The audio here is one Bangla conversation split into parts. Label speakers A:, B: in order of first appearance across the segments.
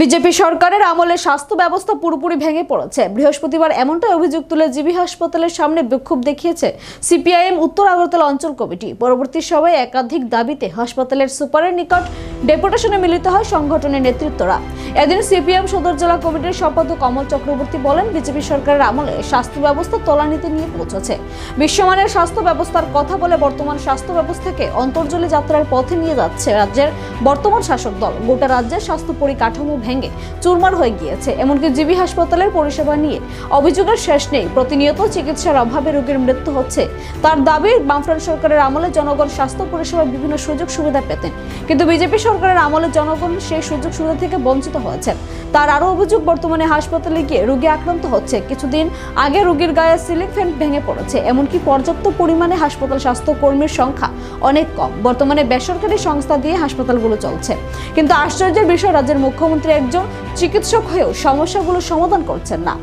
A: বিজেপি সরকারের আমলে স্বাস্থ্য ব্যবস্থা পুরোপুরি ভেঙে পড়েছে। বৃহস্পতিবার এমনটাই অভিযোগ তুলে জিবি হাসপাতালের সামনে বিক্ষোভ দেখিয়েছে সিপিআইএম উত্তর আগরতলা অঞ্চল কমিটি। পরবর্তী সময়ে একাধিক দাবিতে হাসপাতালের সুপারের নিকট ডেপুটেশনে মিলিত হয় সংগঠনের নেতৃত্বরা। এদিন সিপিএম সদর জেলা কমিটির সম্পাদক কমল চক্রবর্তী বলেন, বিজেপি সরকারের আমলে স্বাস্থ্য ব্যবস্থা তলানিতে নিয়ে পৌঁছেছে। বিশ্বমানের স্বাস্থ্য ব্যবস্থার কথা বলে বর্তমান স্বাস্থ্য ব্যবস্থাকে অন্তর্জলি যাত্রার পথে নিয়ে যাচ্ছে রাজ্যের বর্তমান শাসক দল। গোটা রাজ্যের স্বাস্থ্য পরিকাঠামো ভেঙে চুরমার হয়ে গিয়েছে। এমনকি জিবি হাসপাতালের পরিষেবা নিয়ে অভিযোগের শেষ নেই। প্রতিনিয়ত চিকিৎসার অভাবে রোগীর মৃত্যু হচ্ছে। তার দাবি, বামফ্রন্ট সরকারের আমলে জনগণ স্বাস্থ্য পরিষেবার বিভিন্ন সুযোগ সুবিধা পেতেন। কিন্তু বিজেপি সরকারের আমলে জনগণ সেই সুযোগ সুবিধা থেকে বঞ্চিত হয়েছেন তার আরও অভিযোগ, বর্তমানে হাসপাতালে গিয়ে রোগী আক্রান্ত হচ্ছে। কিছুদিন আগে রোগীর গায়ে সিলিং ফ্যান ভেঙে পড়েছে। এমনকি পর্যাপ্ত পরিমাণে হাসপাতাল স্বাস্থ্য কর্মীর সংখ্যা অনেক কম। বর্তমানে বেসরকারি সংস্থা দিয়ে হাসপাতালগুলো চলছে। কিন্তু আশ্চর্যের বিষয়, রাজ্যের মুখ্যমন্ত্রী একজন চিকিৎসক হয়েও সমস্যাগুলো সমাধান করছেন না।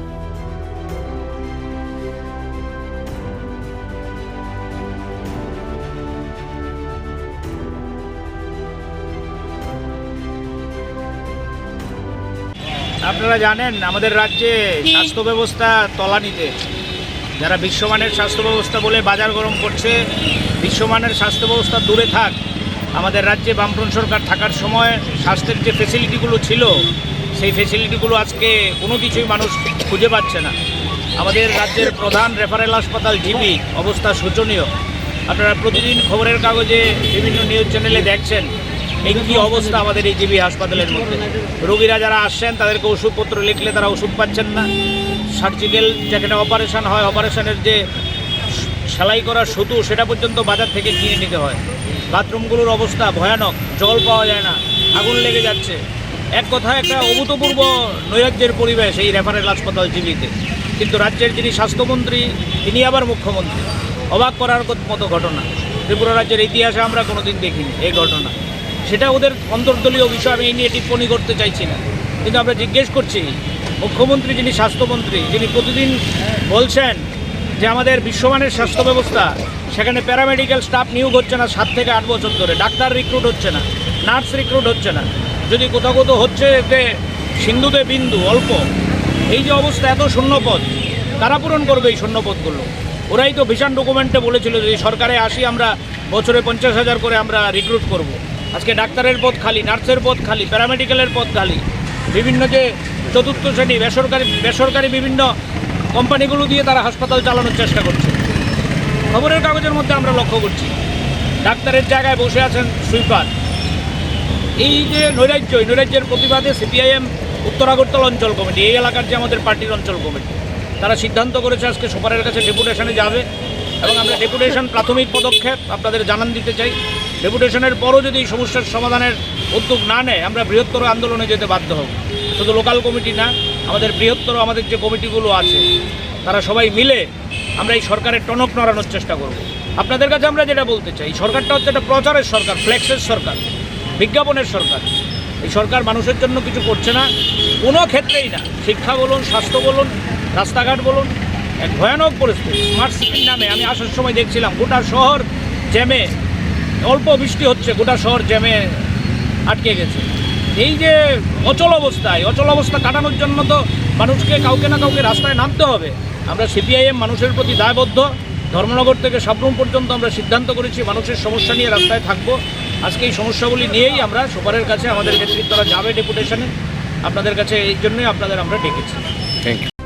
B: আপনারা জানেন আমাদের রাজ্যে স্বাস্থ্য ব্যবস্থা তলানিতে। যারা বিশ্বমানের স্বাস্থ্য ব্যবস্থা বলে বাজার গরম করছে বিশ্বমানের স্বাস্থ্য ব্যবস্থা দূরে থাক। আমাদের রাজ্যে বামফ্রন্ট সরকার থাকার সময় স্বাস্থ্যের যে ফেসিলিটিগুলো ছিল সেই ফেসিলিটিগুলো আজকে কোনো কিছুই মানুষ খুঁজে পাচ্ছে না। আমাদের রাজ্যের প্রধান রেফারেল হাসপাতাল জিবি অবস্থা শোচনীয়। আপনারা প্রতিদিন খবরের কাগজে বিভিন্ন নিউজ চ্যানেলে দেখছেন। এই কি অবস্থা আমাদের এই জিবি হাসপাতালের মধ্যে? রোগীরা যারা আসছেন, তাদেরকে ওষুধপত্র লিখলে তারা ওষুধ পাচ্ছেন না। সার্জিক্যাল যেখানে অপারেশন হয়, অপারেশনের যে সেলাই করার সুতো, সেটা পর্যন্ত বাজার থেকে কিনে নিতে হয়। বাথরুমগুলোর অবস্থা ভয়ানক, জল পাওয়া যায় না, আগুন লেগে যাচ্ছে। এক কথায় একটা অভূতপূর্ব নৈরাজ্যের পরিবেশ এই রেফারেল হাসপাতাল জিবিতে। কিন্তু রাজ্যের যিনি স্বাস্থ্যমন্ত্রী, তিনি আবার মুখ্যমন্ত্রী। অবাক করার মতো ঘটনা। ত্রিপুরা রাজ্যের ইতিহাসে আমরা কোনোদিন দেখিনি এই ঘটনা। সেটা ওদের অন্তর্দলীয় বিষয়, আমি এই নিয়ে টিপ্পণী করতে চাইছি না। কিন্তু আমরা জিজ্ঞেস করছি, মুখ্যমন্ত্রী যিনি স্বাস্থ্যমন্ত্রী, যিনি প্রতিদিন বলছেন যে আমাদের বিশ্বমানের স্বাস্থ্য ব্যবস্থা, সেখানে প্যারামেডিক্যাল স্টাফ নিয়োগ হচ্ছে না সাত থেকে আট বছর ধরে, ডাক্তার রিক্রুট হচ্ছে না, নার্স রিক্রুট হচ্ছে না। যদি কোথাও কোথাও হচ্ছে যে সিন্ধুতে বিন্দু, অল্প, এই যে অবস্থা এত শূন্যপদ কারা পূরণ করবে এই শূন্যপদগুলো? ওরাই তো ভীষণ ডকুমেন্টে বলেছিল যে সরকারে আসি আমরা বছরে পঞ্চাশ হাজার করে আমরা রিক্রুট করব। আজকে ডাক্তারের পদ খালি, নার্সের পদ খালি, প্যারামেডিক্যালের পদ খালি। বিভিন্ন যে চতুর্থ শ্রেণি, বেসরকারি বেসরকারি বিভিন্ন কোম্পানিগুলো দিয়ে তারা হাসপাতাল চালানোর চেষ্টা করছে। খবরের কাগজের মধ্যে আমরা লক্ষ্য করছি, ডাক্তারের জায়গায় বসে আছেন সুইপার। এই যে নৈরাজ্য, এই নৈরাজ্যের প্রতিবাদে সিপিআইএম, উত্তর আগরতলা অঞ্চল কমিটি, এই এলাকার যে আমাদের পার্টির অঞ্চল কমিটি, তারা সিদ্ধান্ত করেছে আজকে সুপারের কাছে ডেপুটেশনে যাবে। এবং আমরা ডেপুটেশন প্রাথমিক পদক্ষেপ আপনাদের জানান দিতে চাই। ডেপুটেশনের পরও যদি এই সমস্যার সমাধানের উদ্যোগ না নেয়, আমরা বৃহত্তর আন্দোলনে যেতে বাধ্য হব। শুধু লোকাল কমিটি না, আমাদের বৃহত্তর আমাদের যে কমিটিগুলো আছে, তারা সবাই মিলে আমরা এই সরকারের টনক নড়ানোর চেষ্টা করব। আপনাদের কাছে আমরা যেটা বলতে চাই সরকারটা হচ্ছে একটা প্রচারের সরকার, ফ্লেক্সের সরকার, বিজ্ঞাপনের সরকার। এই সরকার মানুষের জন্য কিছু করছে না, কোনো ক্ষেত্রেই না। শিক্ষা বলুন, স্বাস্থ্য বলুন, রাস্তাঘাট বলুন, এক ভয়ানক পরিস্থিতি। স্মার্ট সিটির নামে, আমি আসার সময় দেখছিলাম, গোটা শহর জ্যামে অল্প বৃষ্টি হচ্ছে, গোটা শহর জ্যামে আটকে গেছে। এই যে অচল অবস্থায়, অচল অবস্থা কাটানোর জন্য তো মানুষকে কাউকে না কাউকে রাস্তায় নামতে হবে। আমরা সিপিআইএম মানুষের প্রতি দায়বদ্ধ। ধর্মনগর থেকে সাবরুম পর্যন্ত আমরা সিদ্ধান্ত করেছি, মানুষের সমস্যা নিয়ে রাস্তায় থাকব। আজকে এই সমস্যাগুলি নিয়েই আমরা সুপারের কাছে আমাদের নেতৃত্বরা যাবে ডেপুটেশনে। আপনাদের কাছে এই জন্যই আপনাদের আমরা ডেকেছি।
C: Thank you